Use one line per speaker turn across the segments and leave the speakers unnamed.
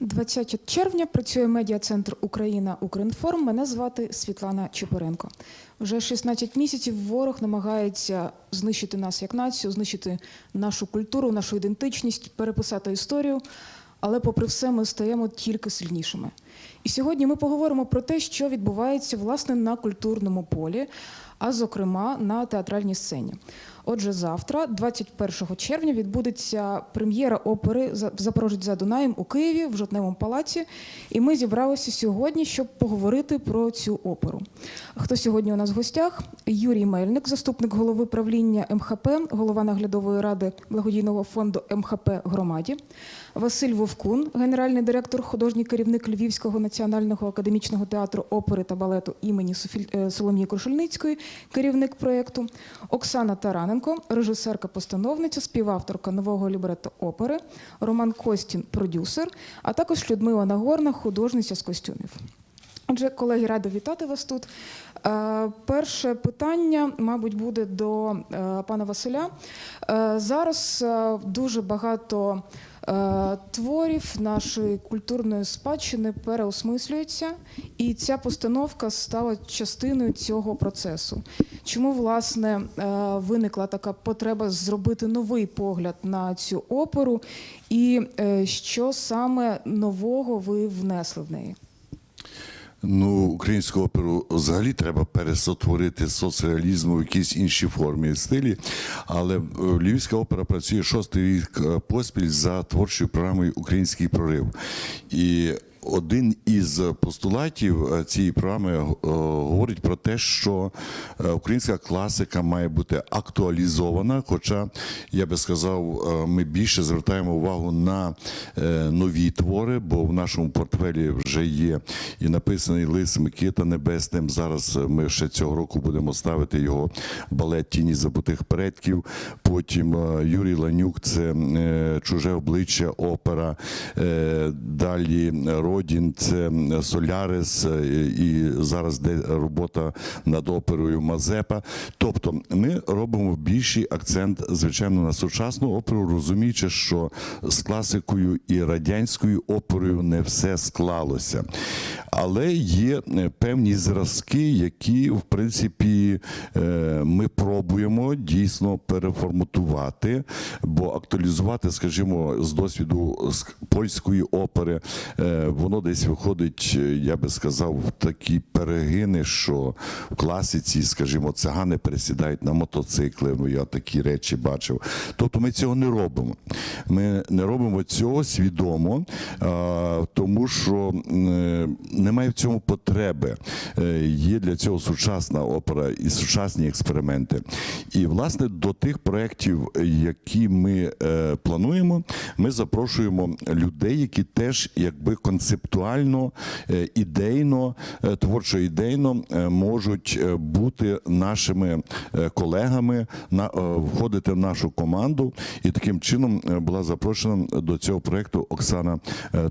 20 червня працює медіа-центр Україна Укрінформ. Мене звати Світлана Чепуренко. Вже 16 місяців ворог намагається знищити нас як націю, знищити нашу культуру, нашу ідентичність, переписати історію. Але, попри все, ми стаємо тільки сильнішими. І сьогодні ми поговоримо про те, що відбувається власне на культурному полі, а зокрема на театральній сцені. Отже, завтра, 21 червня, відбудеться прем'єра опери «За- Запорожець за Дунаєм у Києві в Жовтневому палаці. І ми зібралися сьогодні, щоб поговорити про цю оперу. Хто сьогодні у нас в гостях? Юрій Мельник, заступник голови правління МХП, голова наглядової ради благодійного фонду МХП громаді. Василь Вовкун, генеральний директор, художній керівник Львівського національного академічного театру опери та балету імені е, Соломії Крушельницької, керівник проєкту. Оксана Тараненко, режисерка-постановниця, співавторка нового лібретто опери. Роман Костін, продюсер, а також Людмила Нагорна, художниця з костюмів. Отже, колеги, рада вітати вас тут. Е, Перше питання, мабуть, буде до е, пана Василя. Е, Зараз дуже багато творів нашої культурної спадщини переосмислюється, і ця постановка стала частиною цього процесу. Чому власне е, виникла така потреба зробити новий погляд на цю оперу, і е, що саме нового ви внесли в неї?
Ну, українську оперу взагалі треба пересотворити з соцреалізму в якійсь іншій формі і стилі. Але е, Львівська опера працює шостий рік е, поспіль за творчою програмою Український прорив. І один із постулатів е, цієї програми е, говорить про те, що е, українська класика має бути актуалізована. Хоча я би сказав, ми більше звертаємо увагу на нові твори, бо в нашому портфелі вже є і написаний лист Микита Небесним. Зараз ми ще цього року будемо ставити його балет Тіні забутих предків. Потім Юрій Ланюк, це чуже обличчя, опера. Далі Родін, це Солярис, е, і зараз де робота над оперою Мазепа. Тобто, ми робимо більший акцент, звичайно, на сучасну оперу, розуміючи, що з класикою і радянською оперою не все склалося. Але є е, певні зразки, які, в принципі, е, ми пробуємо дійсно переформатувати, бо актуалізувати, скажімо, з досвіду польської опери, е, воно десь виходить, е, я би сказав, в такі перегини, що в класиці, скажімо, цигани пересідають на мотоцикли. Ну, я такі речі бачив. Тобто ми цього не робимо. Ми не робимо цього свідомо, тому що е, немає в цьому потреби. Е, Є для цього сучасна опера і сучасні експерименти. І власне до тих проєктів, які ми е, плануємо, ми запрошуємо людей, які теж якби концептуально, е, ідейно, е, творчо ідейно е, можуть бути нашими колегами, входити в нашу команду. І таким чином була запрошена до цього проєкту Оксана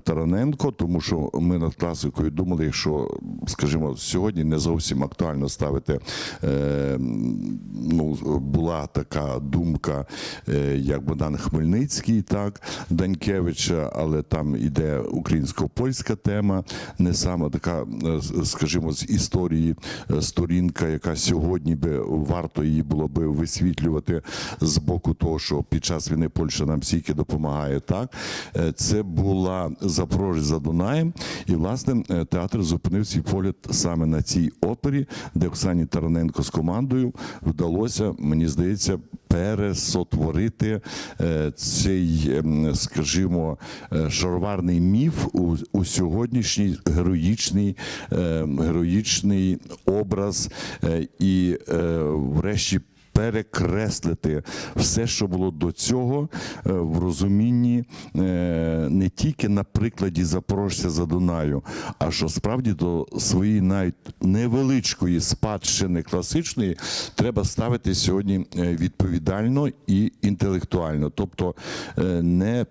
Тараненко, тому що ми над класикою думали, що, скажімо, сьогодні не зовсім актуально ставити. Ну, була така думка, як Богдан Хмельницький, так, Данькевича, але там іде українсько-польська тема, не саме така, е, скажімо, з історії е, сторінка, яка сьогодні би варто її було би висвітлювати з боку того, що під час війни Польща нам стільки допомагає. Так Е, це була Запорожець за Дунаєм, і власне театр зупинив свій погляд саме на цій опері, де Оксані Тараненко з командою вдалося, мені здається, пересотворити е, цей, ем, скажімо, е, шароварний міф у, у сьогоднішній героїчний, е, героїчний образ. Е, і, врешті, перекреслити все, що було до цього, е, в розумінні е, не тільки на прикладі Запорожця за Дунаю, а що справді до своєї навіть невеличкої спадщини класичної треба ставити сьогодні е, відповідально і інтелектуально, тобто не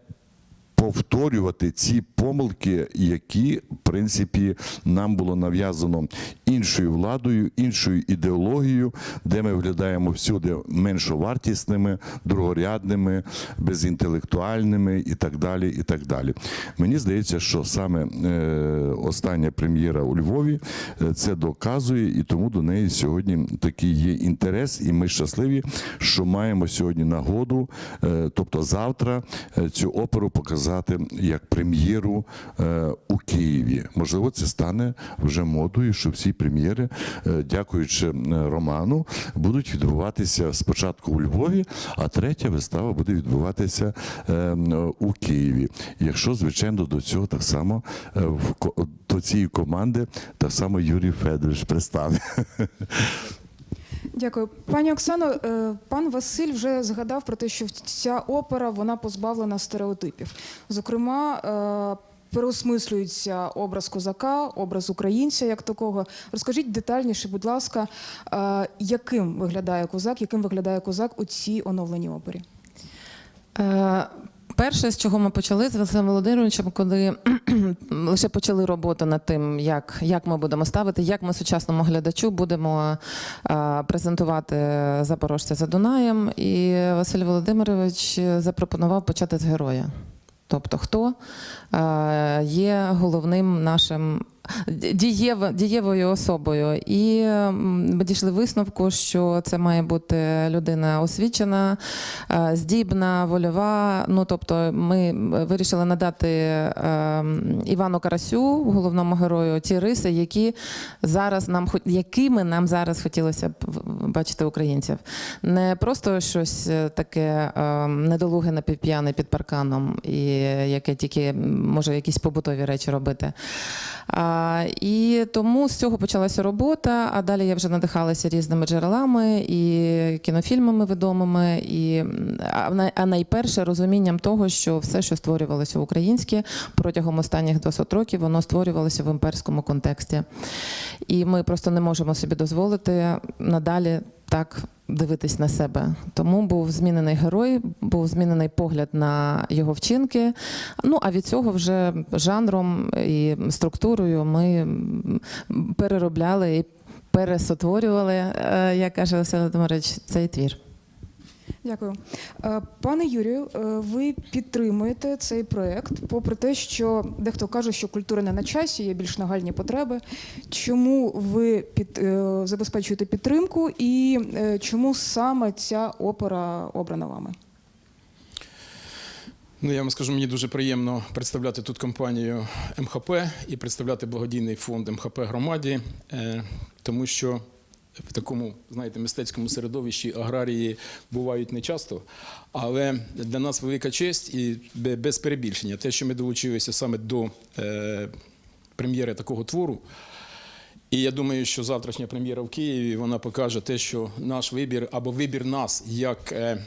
повторювати ці помилки, які в принципі нам було нав'язано іншою владою, іншою ідеологією, де ми виглядаємо всюди меншовартісними, другорядними, безінтелектуальними і так далі. І так далі. Мені здається, що саме е, остання прем'єра у Львові е, це доказує, і тому до неї сьогодні такий є інтерес, і ми щасливі, що маємо сьогодні нагоду, е, тобто завтра, цю оперу показати як прем'єру е, у Києві. Можливо, це стане вже модою, що всі прем'єри, е, дякуючи Роману, будуть відбуватися спочатку у Львові, а третя вистава буде відбуватися е, у Києві. Якщо, звичайно, до цього так само до цієї команди так само Юрій Федорович пристане.
Дякую, пані Оксано. е, Пан Василь вже згадав про те, що ця опера вона позбавлена стереотипів. Зокрема, е, переосмислюється образ козака, образ українця як такого. Розкажіть детальніше, будь ласка, е, яким виглядає козак, яким виглядає козак у цій оновленій опері?
Перше, з чого ми почали з Василем Володимировичем, коли лише почали роботу над тим, як, як ми будемо ставити, як ми сучасному глядачу будемо а, презентувати Запорожця за Дунаєм. І Василь Володимирович запропонував почати з героя. Тобто, хто є головним нашим дієв, дієвою особою. І ми дійшли висновку, що це має бути людина освічена, е, здібна, вольова. Ну тобто, ми вирішили надати е, Івану Карасю, головному герою, ті риси, які зараз нам якими нам зараз хотілося б бачити українців. Не просто щось е, таке недолуге напівп'яне під парканом, і яке тільки може якісь побутові речі робити. І тому з цього почалася робота. А далі я вже надихалася різними джерелами і кінофільмами відомими, і а найперше розумінням того, що все, що створювалося українське протягом останніх 200 років, воно створювалося в імперському контексті. І ми просто не можемо собі дозволити надалі так дивитись на себе. Тому був змінений герой, був змінений погляд на його вчинки. Ну а від цього вже жанром і структурою ми переробляли і пересотворювали, е, як каже Василь Володимирович, цей твір.
Дякую. Е, Пане Юрію, е, ви підтримуєте цей проект, попри те, що дехто каже, що культура не на часі, є більш нагальні потреби. Чому ви під, е, забезпечуєте підтримку і чому саме ця опера обрана вами?
Ну, я вам скажу, мені дуже приємно представляти тут компанію МХП і представляти благодійний фонд МХП громаді, тому що в такому, знаєте, мистецькому середовищі аграрії бувають не часто, але для нас велика честь і без перебільшення. Те, що ми долучилися саме до е, прем'єри такого твору. І я думаю, що завтрашня прем'єра в Києві вона покаже те, що наш вибір або вибір нас як е,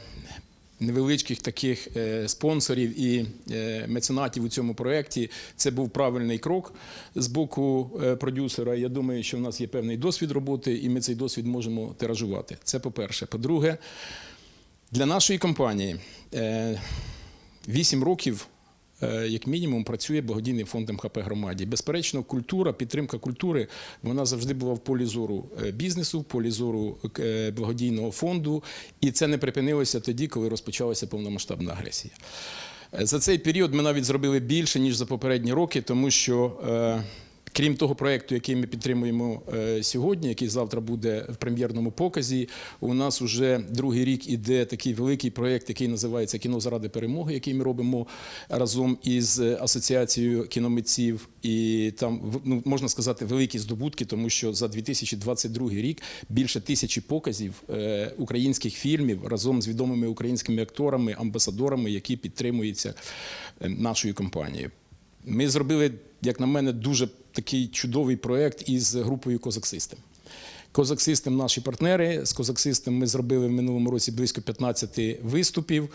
невеличких таких е, спонсорів і е, меценатів у цьому проєкті, це був правильний крок з боку е, продюсера. Я думаю, що в нас є певний досвід роботи, і ми цей досвід можемо тиражувати. Це по-перше. По-друге, для нашої компанії е, 8 років. Е, Як мінімум працює благодійний фонд МХП громаді. Безперечно, культура, підтримка культури вона завжди була в полі зору е, бізнесу, в полі зору е, благодійного фонду, і це не припинилося тоді, коли розпочалася повномасштабна агресія. За цей період ми навіть зробили більше ніж за попередні роки, тому що. Крім того проєкту, який ми підтримуємо е, сьогодні, який завтра буде в прем'єрному показі, у нас вже другий рік іде такий великий проєкт, який називається Кіно заради перемоги, який ми робимо разом із асоціацією кіномитців. І там ну, можна сказати великі здобутки, тому що за 2022 рік більше тисячі показів е, українських фільмів разом з відомими українськими акторами, амбасадорами, які підтримуються е, нашою компанією. Ми зробили, як на мене, дуже такий чудовий проєкт із групою Козак Систем. Козак Систем наші партнери. З Козак Систем ми зробили в минулому році близько 15 виступів.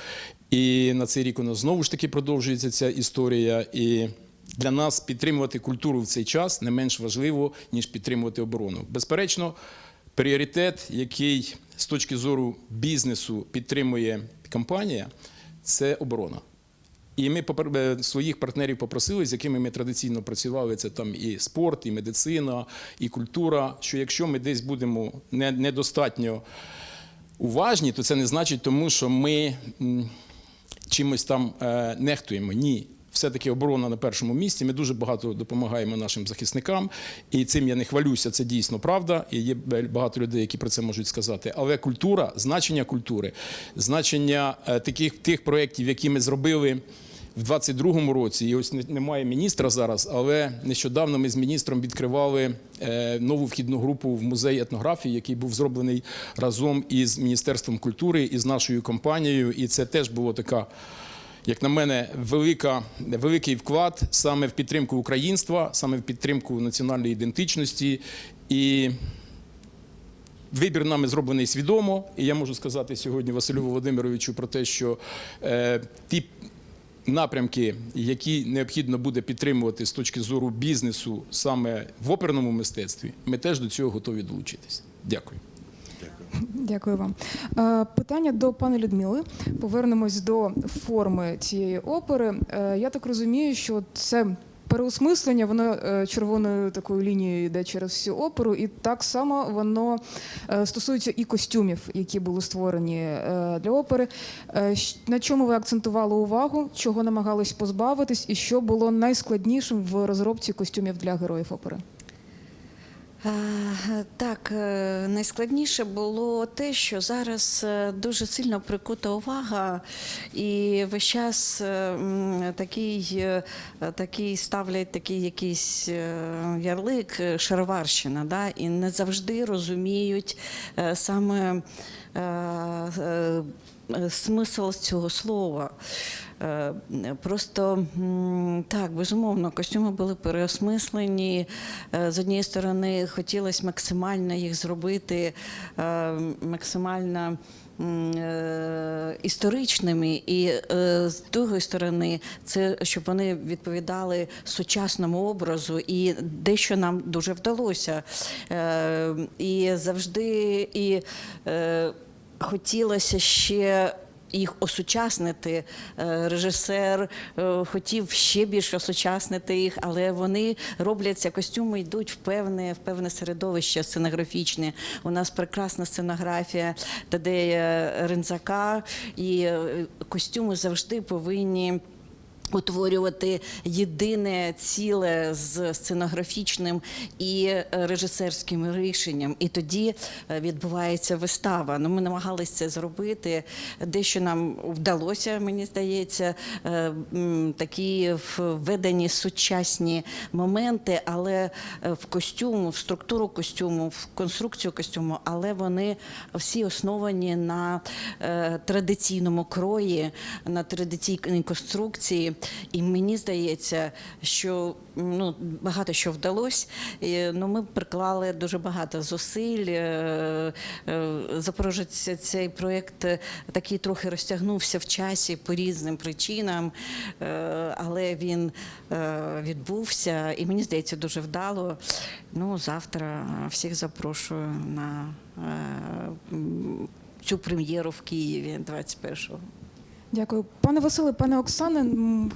І на цей рік у нас знову ж таки продовжується ця історія. І для нас підтримувати культуру в цей час не менш важливо, ніж підтримувати оборону. Безперечно, пріоритет, який з точки зору бізнесу підтримує компанія, це оборона. І ми е, своїх партнерів попросили, з якими ми традиційно працювали. Це там і спорт, і медицина, і культура. Що якщо ми десь будемо не- недостатньо уважні, то це не значить тому, що ми чимось там е, нехтуємо. Ні. Все-таки оборона на першому місці. Ми дуже багато допомагаємо нашим захисникам, і цим я не хвалюся. Це дійсно правда. І є багато людей, які про це можуть сказати. Але культура, значення культури, значення е, таких тих проєктів, які ми зробили в 22-му році. І ось немає міністра зараз, але нещодавно ми з міністром відкривали е, нову вхідну групу в музей етнографії, який був зроблений разом із Міністерством культури і з нашою компанією. І це теж було така. Як на мене, велика, великий вклад саме в підтримку українства, саме в підтримку національної ідентичності. І вибір нами зроблений свідомо. І я можу сказати сьогодні Василю Володимировичу про те, що е, ті напрямки, які необхідно буде підтримувати з точки зору бізнесу саме в оперному мистецтві, ми теж до цього готові долучитися. Дякую.
Дякую вам. Е, Питання до пані Людмили. Повернемось до форми цієї опери. Е, Я так розумію, що це. Переосмислення, воно е, червоною такою лінією йде через всю оперу, і так само воно стосується і костюмів, які були створені для опери. На чому ви акцентували увагу, чого намагались позбавитись, і що було найскладнішим в розробці костюмів для героїв опери?
Так, е, найскладніше було те, що зараз е, дуже сильно прикута увага, і весь час е, такий, такий ставлять такий якийсь ярлик шароварщина, да, і не завжди розуміють саме смисл цього слова. Е, Просто так, безумовно, костюми були переосмислені. Е, З однієї сторони, хотілося максимально їх зробити е, максимально. Історичними, і з другої сторони, це щоб вони відповідали сучасному образу, і дещо нам дуже вдалося. І завжди і хотілося ще їх осучаснити. Е, Режисер е, хотів ще більше осучаснити їх, але вони робляться костюми, йдуть в певне, в певне середовище сценографічне. У нас прекрасна сценографія Тадея Рензака, і е, костюми завжди повинні. Утворювати єдине ціле з сценографічним і е, режисерським рішенням, і тоді е, відбувається вистава. Ну, ми намагалися це зробити. Дещо нам вдалося, мені здається, е, такі введені сучасні моменти, але в костюму, в структуру костюму, в конструкцію костюму, але вони всі основані на традиційному крої, на традиційній конструкції. І мені здається, що ну, багато що вдалося. Ну, ми приклали дуже багато зусиль. Е, е, Запорожець цей проєкт е, такий трохи розтягнувся в часі по різним причинам, але він відбувся, і мені здається, дуже вдало. Ну, завтра всіх запрошую на цю прем'єру в Києві 21-го.
Дякую, пане Василе, пане Оксане.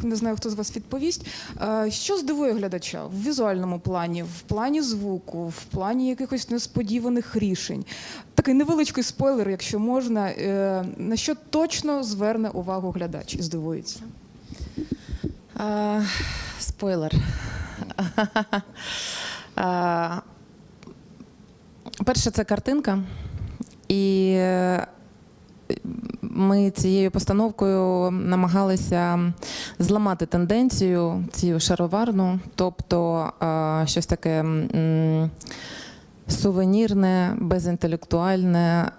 Не знаю, хто з вас відповість. Е, Що здивує глядача в візуальному плані, в плані звуку, в плані якихось несподіваних рішень? Такий невеличкий спойлер, якщо можна. Е, На що точно зверне увагу глядач і здивується?
А, спойлер. А, перше, це картинка. І е, ми цією постановкою намагалися зламати тенденцію цю шароварну, тобто е, щось таке. Сувенірне, безінтелектуальне,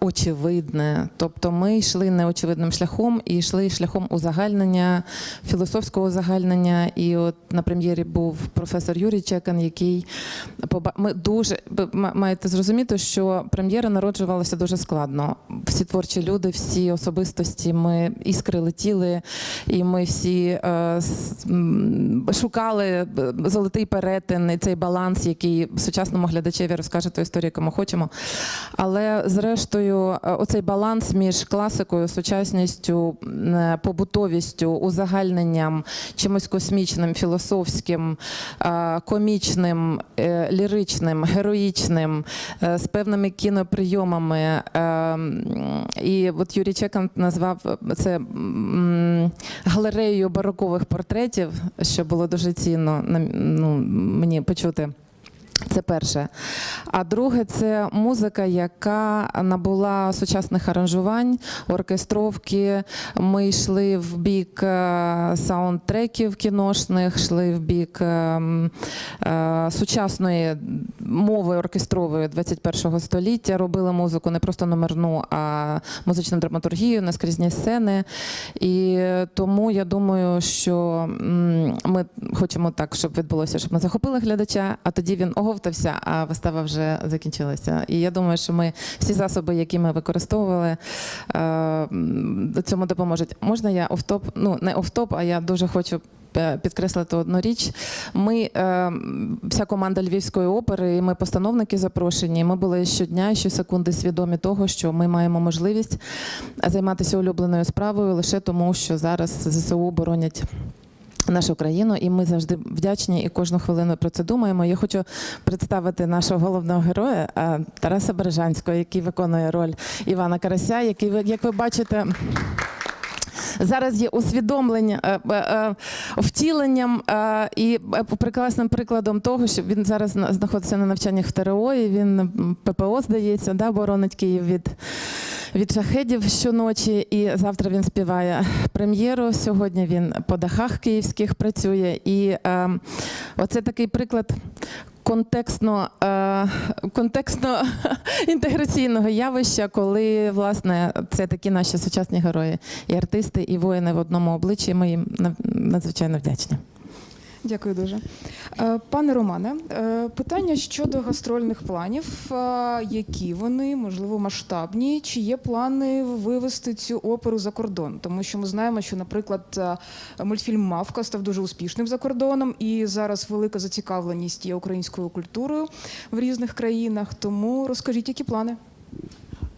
очевидне. Тобто ми йшли неочевидним шляхом і йшли шляхом узагальнення, філософського узагальнення. І от на прем'єрі був професор Юрій Чекан, який ми дуже маєте зрозуміти, що прем'єра народжувалася дуже складно. Всі творчі люди, всі особистості, ми іскри летіли, і ми всі е, шукали е, золотий перетин і цей баланс, який сучасному глядачеві розкаже ту історію, яку ми хочемо. Але зрештою, е, оцей баланс між класикою, сучасністю, е, побутовістю, узагальненням, чимось космічним, філософським, е, комічним, ліричним, героїчним, з певними кіноприйомами. І от Юрій Чекан назвав це галереєю барокових портретів, що було дуже цінно ну, мені почути. Це перше. А друге, це музика, яка набула сучасних аранжувань, оркестровки. Ми йшли в бік е, саундтреків кіношних, йшли в бік е, е, сучасної мови оркестрової 21-го століття. Робили музику не просто номерну, а музичну драматургію, наскрізні сцени. І тому я думаю, що ми хочемо так, щоб відбулося, щоб ми захопили глядача, а тоді він оговтався, а вистава вже закінчилася. І я думаю, що ми всі засоби, які ми використовували, е, цьому допоможуть. Можна я офтоп? Ну не офтоп, а я дуже хочу. е, Підкреслити одну річ. Ми, е, вся команда Львівської опери, і ми постановники запрошені. Ми були щодня, щосекунди свідомі того, що ми маємо можливість займатися улюбленою справою лише тому, що зараз ЗСУ боронять нашу країну, і ми завжди вдячні і кожну хвилину про це думаємо. Я хочу представити нашого головного героя е, Тараса Бережанського, який виконує роль Івана Карася, який як ви бачите. Зараз є усвідомлення е, е, е, втіленням і прекрасним прикладом того, що він зараз знаходиться на навчаннях в ТРО, і він ППО, здається, да, боронить Київ від, від шахедів щоночі. І завтра він співає прем'єру. Сьогодні він по дахах київських працює. І е, оце такий приклад. Контекстно, е, контекстно інтеграційного явища, коли власне це такі наші сучасні герої, і артисти, і воїни в одному обличчі. Ми їм надзвичайно вдячні.
Дякую дуже. Е, Пане Романе, е, питання щодо гастрольних планів. Е, Які вони, можливо, масштабні? Чи є плани вивести цю оперу за кордон? Тому що ми знаємо, що, наприклад, мультфільм Мавка став дуже успішним за кордоном, і зараз велика зацікавленість є українською культурою в різних країнах. Тому розкажіть, які плани?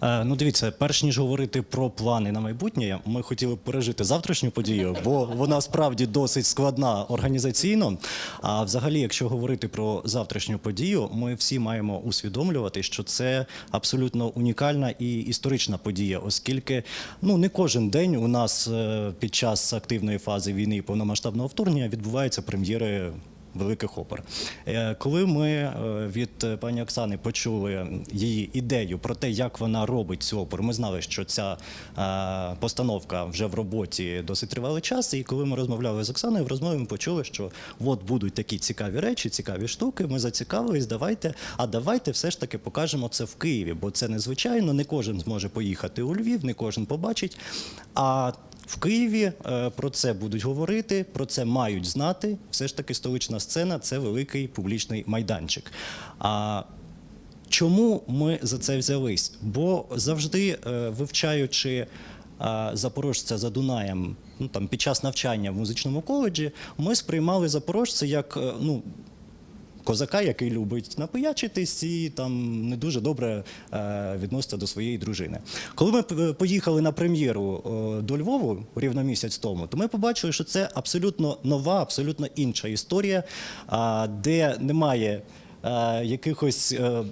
Е, Ну, дивіться, перш ніж говорити про плани на майбутнє, ми хотіли пережити завтрашню подію, бо вона справді досить складна організаційно. А взагалі, якщо говорити про завтрашню подію, ми всі маємо усвідомлювати, що це абсолютно унікальна і історична подія, оскільки ну не кожен день у нас е, під час активної фази війни і повномасштабного вторгнення відбуваються прем'єри великих опер. Е, Коли ми е, від е, пані Оксани почули її ідею про те, як вона робить цю оперу, ми знали, що ця постановка вже в роботі досить тривалий час. І коли ми розмовляли з Оксаною, в розмові ми почули, що от будуть такі цікаві речі, цікаві штуки. Ми зацікавились, давайте, а давайте все ж таки покажемо це в Києві, бо це незвичайно, не кожен зможе поїхати у Львів, не кожен побачить. А в Києві е, про це будуть говорити, про це мають знати. Все ж таки, столична сцена це великий публічний майданчик. А чому ми за це взялись? Бо завжди е, вивчаючи. е, Запорожця за Дунаєм, ну там під час навчання в музичному коледжі, ми сприймали запорожця як ну козака, який любить напиячитись і там не дуже добре е, відноситься до своєї дружини. Коли ми поїхали на прем'єру е, до Львову рівно місяць тому, то ми побачили, що це абсолютно нова, абсолютно інша історія, де немає е, якихось. е,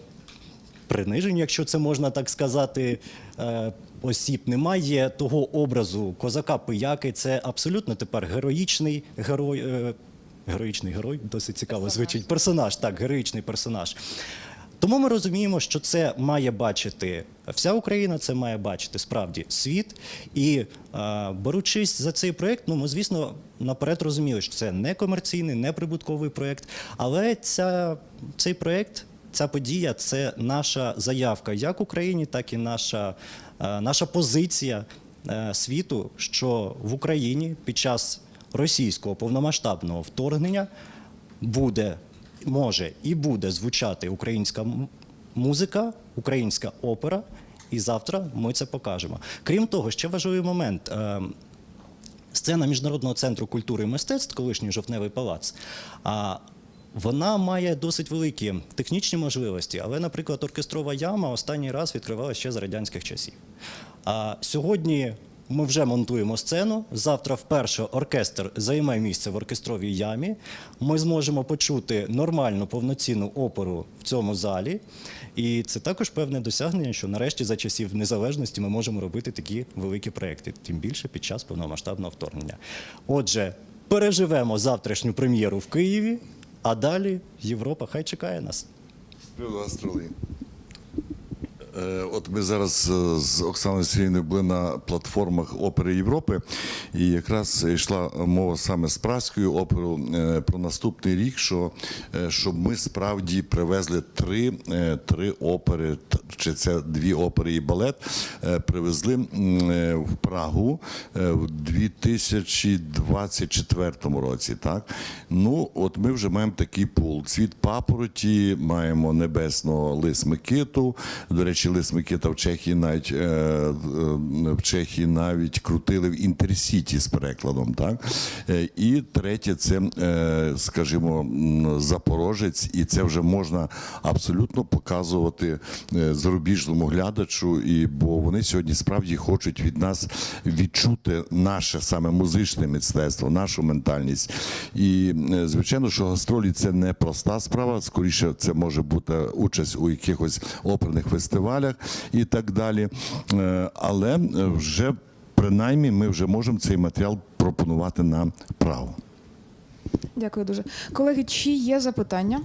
принижень, якщо це можна так сказати, е, осіб. Немає того образу козака-пияки. Це абсолютно тепер героїчний герой. Героїчний герой, досить цікаво звучить. Персонаж, так, героїчний персонаж. Тому ми розуміємо, що це має бачити вся Україна, це має бачити справді світ. І е, беручись за цей проєкт, ну ми, звісно, наперед розуміли, що це не комерційний, не прибутковий проєкт, але ця, цей проєкт ця подія це наша заявка як Україні, так і наша, е, наша позиція е, світу, що в Україні під час російського повномасштабного вторгнення буде, може і буде звучати українська музика, українська опера. І завтра ми це покажемо. Крім того, ще важливий момент. Е, Сцена Міжнародного центру культури і мистецтв, колишній жовтневий палац. Вона має досить великі технічні можливості, але, наприклад, оркестрова яма останній раз відкривалася ще з радянських часів. А сьогодні ми вже монтуємо сцену. Завтра вперше оркестр займе місце в оркестровій ямі. Ми зможемо почути нормальну повноцінну оперу в цьому залі. І це також певне досягнення, що нарешті за часів незалежності ми можемо робити такі великі проекти, тим більше під час повномасштабного вторгнення. Отже, переживемо завтрашню прем'єру в Києві, а далі Європа хай чекає нас.
Гастролей. Е, От ми зараз е, з Оксаною Сергійною були на платформах Опери Європи, і якраз йшла мова саме з праською оперою е, про наступний рік, що е, щоб ми справді привезли три, е, три опери, чи це дві опери і балет, е, привезли е, в Прагу е, в 2024 році. Так? Ну, от ми вже маємо такий пул. Цвіт папороті, маємо небесного лис Микиту. До речі, лис Микита в Чехії навіть е, е, в Чехії навіть крутили в інтерсіті з перекладом. Так? Е, І третє, це, скажімо, Запорожець, і це вже можна абсолютно показувати зарубіжному глядачу, і бо вони сьогодні справді хочуть від нас відчути наше саме музичне мистецтво, нашу ментальність. І звичайно, що гастролі це не проста справа. Скоріше, це може бути участь у якихось оперних фестивалях і так далі. Е, Але вже принаймні ми вже можемо цей матеріал пропонувати на Прагу.
Дякую дуже. Колеги, чи є запитання?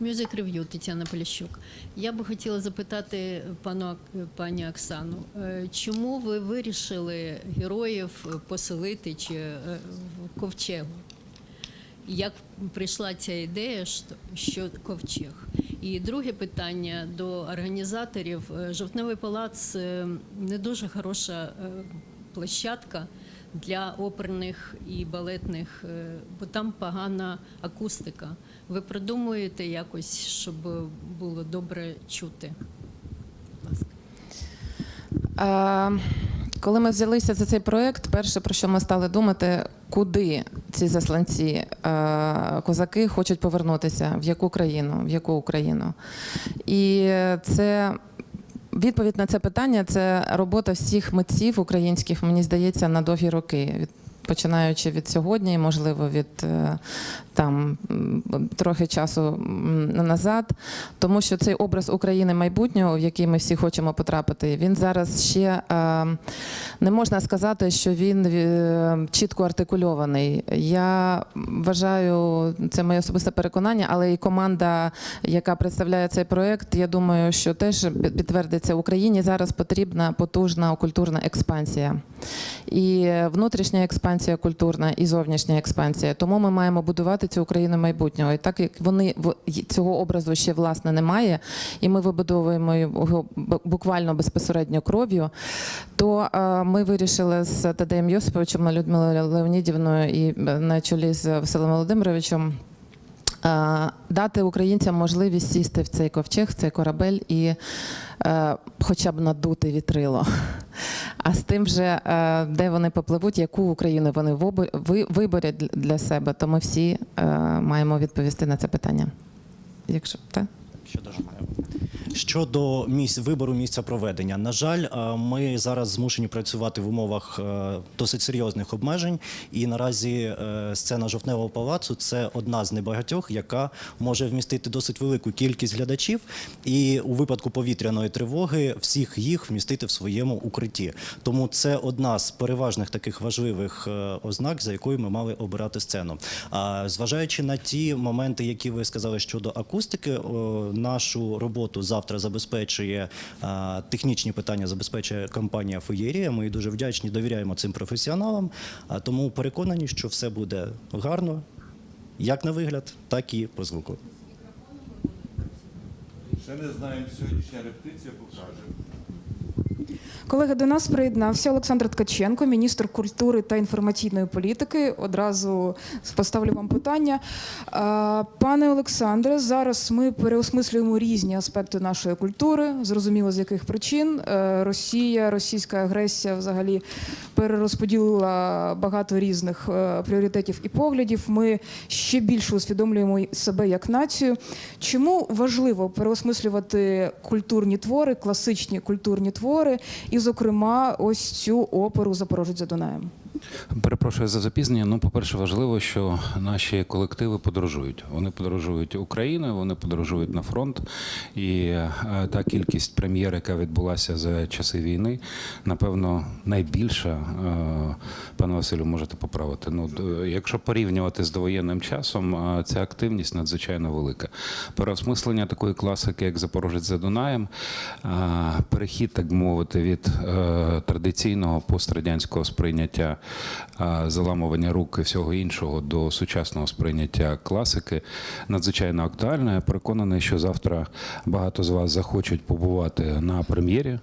Music Review, Тетяна Поліщук. Я би хотіла запитати пану пані Оксану, е, чому ви вирішили героїв поселити чи е, в ковчегу? Як прийшла ця ідея, що- ковчег? І друге питання до організаторів. Е, Жовтневий палац е, не дуже хороша е, площадка для оперних і балетних, бо там погана акустика. Ви продумуєте якось, щоб було добре чути? Будь ласка.
Е, Коли ми взялися за цей проєкт, перше, про що ми стали думати, куди ці засланці е, козаки хочуть повернутися, в яку країну, в яку Україну. І це відповідь на це питання це робота всіх митців українських, мені здається, на довгі роки. Починаючи від сьогодні, можливо, від е, там трохи часу назад, тому що цей образ України майбутнього, в який ми всі хочемо потрапити, він зараз ще е, не можна сказати, що він е, чітко артикульований. Я вважаю, це моє особисте переконання, але і команда, яка представляє цей проект, я думаю, що теж під- підтвердиться Україні. Зараз потрібна потужна культурна експансія. І внутрішня експансія культурна, і зовнішня експансія. Тому ми маємо будувати цю Україну майбутнього. І так як вони цього образу ще власне немає, і ми вибудовуємо його буквально безпосередньо кров'ю, то е, ми вирішили з Тадеєм Йосиповичем, Людмилою Леонідівною і е, на чолі з Василем Володимировичем. Е, Дати українцям можливість сісти в цей ковчег, в цей корабель і е, хоча б надути вітрило. А з тим вже, е, де вони попливуть, яку Україну вони виборять для- себе, то ми всі маємо відповісти на це питання. Якщо так?
Що дожимаємо. Щодо місць вибору місця проведення, на жаль, е, ми зараз змушені працювати в умовах е, досить серйозних обмежень, і наразі е, сцена жовтневого палацу це одна з небагатьох, яка може вмістити досить велику кількість глядачів, і у випадку повітряної тривоги всіх їх вмістити в своєму укритті. Тому це одна з переважних таких важливих ознак, за якою ми мали обирати сцену. Зважаючи на ті моменти, які ви сказали щодо акустики, нашу роботу завтра забезпечує технічні питання, забезпечує компанія Феєрія. Ми дуже вдячні, довіряємо цим професіоналам. Тому переконані, що все буде гарно, як на вигляд, так і по звуку.
Ще не знаємо, сьогоднішня рептиція покаже.
Колеги, до нас приєднався Олександр Ткаченко, міністр культури та інформаційної політики. Одразу поставлю вам питання. Пане Олександре, зараз ми переосмислюємо різні аспекти нашої культури, зрозуміло з яких причин. Е, Росія, російська агресія взагалі перерозподілила багато різних е, пріоритетів і поглядів. Ми ще більше усвідомлюємо себе як націю. Чому важливо переосмислювати культурні твори, класичні культурні твори, і, зокрема, ось цю оперу Запорожець за Дунаєм?
Перепрошую за запізнення. Ну, по-перше, важливо, що наші колективи подорожують. Вони подорожують Україною, вони подорожують на фронт. І е, та кількість прем'єр, яка відбулася за часи війни, напевно, найбільша. Е, Пане Василю, можете поправити. Ну, якщо порівнювати з довоєнним часом, е, ця активність надзвичайно велика. Переосмислення такої класики, як Запорожець за Дунаєм, е, перехід, так мовити, від е, традиційного пострадянського сприйняття е, заламування рук і всього іншого до сучасного сприйняття класики надзвичайно актуальна. Я переконаний, що завтра багато з вас захочуть побувати на прем'єрі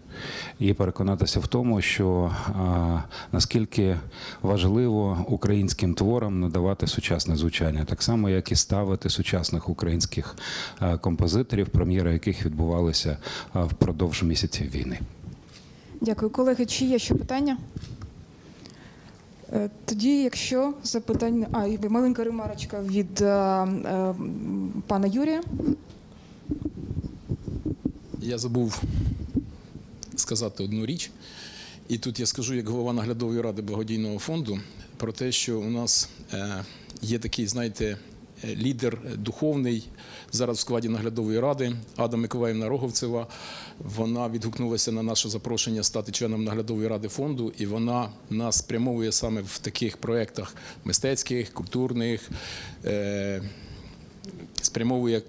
і переконатися в тому, що е, наскільки важливо українським творам надавати сучасне звучання, так само як і ставити сучасних українських е, композиторів, прем'єри яких відбувалися е, впродовж місяців війни.
Дякую, колеги. Чи є ще питання? Е, Тоді, якщо запитання, а і маленька ремарочка від е, е, пана Юрія.
Я забув сказати одну річ. І тут я скажу як голова наглядової ради благодійного фонду про те, що у нас є такий, знаєте, лідер духовний зараз в складі наглядової ради Ада Миколаївна Роговцева. Вона відгукнулася на наше запрошення стати членом наглядової ради фонду, і вона нас спрямовує саме в таких проєктах мистецьких, культурних. Е, спрямовує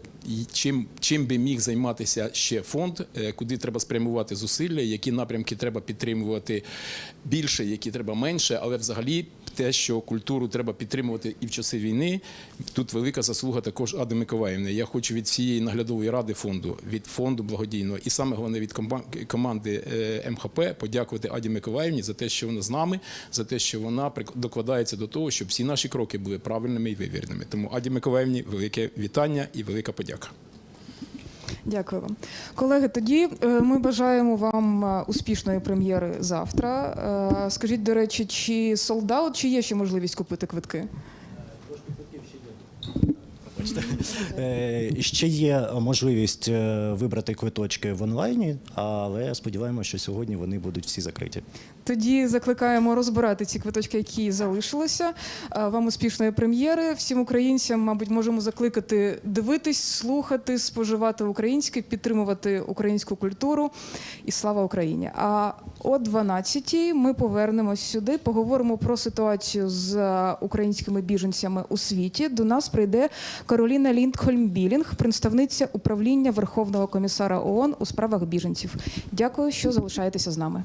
чим, чим би міг займатися ще фонд, е, куди треба спрямувати зусилля, які напрямки треба підтримувати більше, які треба менше, але взагалі те, що культуру треба підтримувати і в часи війни, тут велика заслуга також Ади Миколаївни. Я хочу від всієї наглядової ради фонду, від фонду благодійного і саме головне від команди е, МХП подякувати Аді Миколаївні за те, що вона з нами, за те, що вона докладається до того, щоб всі наші кроки були правильними і вивірними. Тому Аді Миколаївні велике вітання і велика подяка.
Дякую вам. Колеги, тоді е, ми бажаємо вам е, успішної прем'єри завтра. Е, Скажіть, до речі, чи солдат, чи є ще можливість купити квитки?
Е, Ще є можливість е, вибрати квиточки в онлайні, але сподіваємося, що сьогодні вони будуть всі закриті.
Тоді закликаємо розбирати ці квиточки, які залишилися. Е, Вам успішної прем'єри. Всім українцям, мабуть, можемо закликати дивитись, слухати, споживати українське, підтримувати українську культуру. І слава Україні! А о 12-й ми повернемось сюди, поговоримо про ситуацію з українськими біженцями у світі. До нас прийде Кароліна Ліндхольм-Білінг, представниця управління Верховного комісара ООН у справах біженців. Дякую, що залишаєтеся з нами.